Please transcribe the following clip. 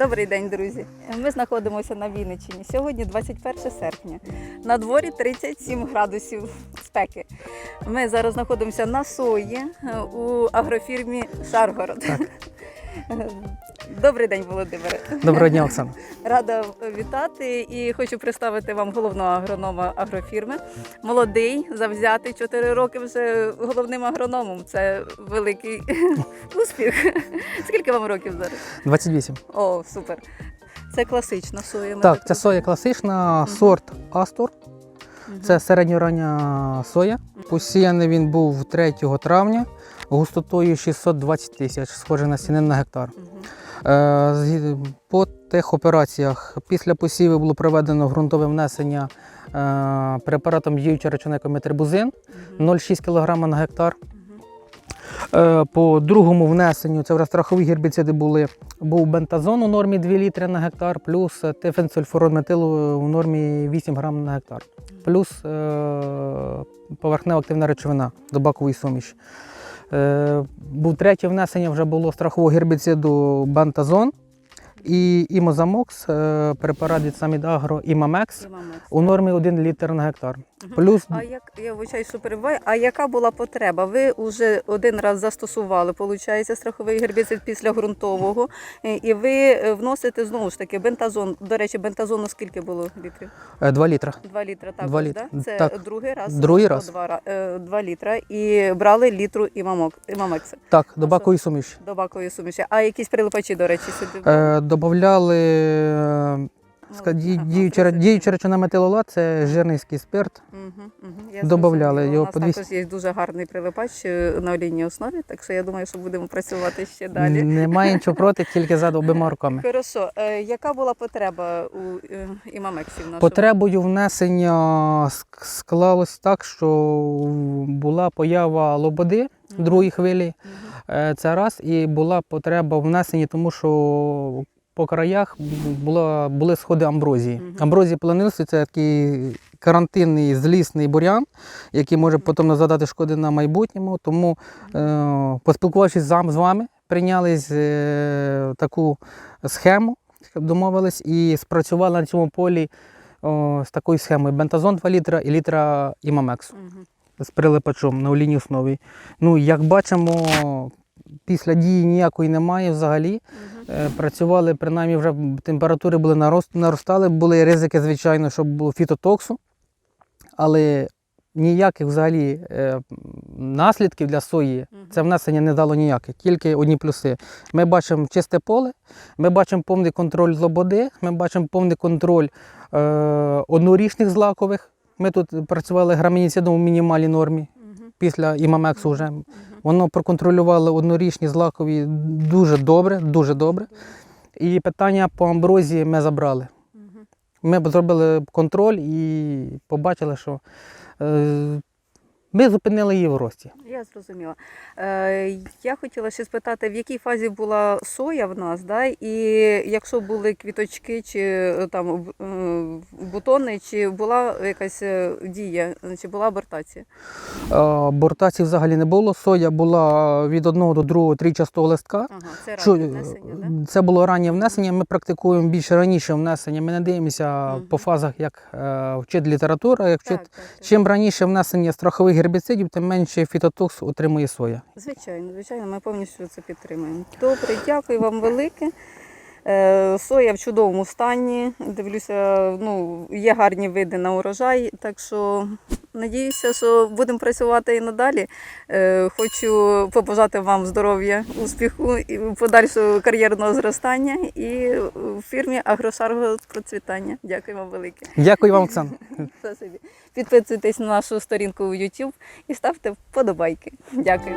Добрий день, друзі. Ми знаходимося на Вінниччині. Сьогодні 21 серпня. На дворі 37 градусів спеки. Ми зараз знаходимося на сої е, у агрофірмі Шаргород. Добрий день, Володимире. Доброго дня, Оксана. Рада вітати і хочу представити вам головного агронома агрофірми. Молодий, завзятий, 4 роки вже головним агрономом. Це великий успіх. Скільки вам років зараз? 28. О, супер. Це класична соя. Так, ця соя класична, сорт Астор. Це середньорання соя. Посіяний він був 3 травня густотою 620 тисяч, схоже на сіни на гектар. Е, По тих операціях після посіву було проведено ґрунтове внесення е, препаратом діюча речовини кометрибузин 0,6 кг на гектар. Е, По другому внесенню це вже страхові гербіциди були. Був бентазон у нормі 2 літри на гектар, плюс тифенсульфурон метилу в нормі 8 грам на гектар, плюс е, поверхнева активна речовина до бакової суміші. Е, був третє внесення, вже було страхового гербіциду бентазон і імозамокс, е, препарат від Самідагро І мамець. у нормі 1 літр на гектар. Плюс А як я вибачаю, що перебуваю, а яка була потреба? Ви вже один раз застосували, виходить, страховий гербіцид після ґрунтового, е, і ви е, вносите знову ж таки бентазон. До речі, бентазону скільки було літрів? 2 літра. Два літра також, Два літра. Да? Це Так. другий раз. Другий раз. Два, е, два літра і брали літру імамок, імамекса Так, А до що? бакової суміші. до бакової суміші. А якісь прилипачі, до речі, сюди? Е, добавляли ага, діюча, діюча речовина метилолат, це жирницький спирт. Я Добавляли його У нас по 200. також є дуже гарний прилипач е, на олійній основі, так що я думаю, що будемо працювати ще далі. Немає нічого проти, тільки за обома руками. Хорошо, е, яка була потреба у е, імамексів нашого? Потребою внесення ск- склалось так, що була поява лободи другої хвилі. Е, Це раз, і була потреба в внесенні, тому що по краях була, були сходи амброзії. Амброзія планилися це такий карантинний злісний бур'ян, який може потім задати шкоди на майбутньому. Тому, е, поспілкувавшись з вами, прийняли е, таку схему, домовились і спрацювали на цьому полі о, з такою схемою: бентазон 2 літра і літра імамексу з прилипачом на олійній основі. Ну, як бачимо, після дії ніякої немає взагалі. Е, Працювали, принаймні вже температури були нарост, наростали, були ризики, звичайно, щоб було фітотоксу, але ніяких взагалі е, наслідків для сої це внесення не дало ніяких, тільки одні плюси. Ми бачимо чисте поле, ми бачимо повний контроль лободи, ми бачимо повний контроль е, однорічних злакових. Ми тут працювали грамініцидом у мінімальній нормі. Після імамексу вже. Воно проконтролювало однорічні злакові дуже добре, дуже добре. І питання по амброзії ми забрали. Ми зробили контроль і побачили, що е, ми зупинили її в рості. Я зрозуміла. Е, я хотіла ще спитати, в якій фазі була соя в нас, да? і якщо були квіточки чи е, там е, бутони, чи була якась е, дія, чи була абортація? Е, бортації взагалі не було. Соя була від одного до другого трійчастого листка. Ага, це раннє внесення, да? Це було раннє внесення. Ми практикуємо більше раніше внесення. Ми не дивимося Мгм. по фазах, як е, вчить література, як вчить Так, так, так. Чим раніше внесення страхових гербіцидів, тим менше фітотокс отримує соя. Звичайно, звичайно, ми повністю це підтримуємо. Добре, дякую вам велике. Е, Соя в чудовому стані. Дивлюся, ну, є гарні види на урожай, так що надіюся, що будемо працювати і надалі. Е, Хочу побажати вам здоров'я, успіху і подальшого кар'єрного зростання і в фірмі Агрошарго процвітання. Дякую вам велике. Дякую вам, Оксана. Підписуйтесь на нашу сторінку в YouTube і ставте вподобайки. Дякую.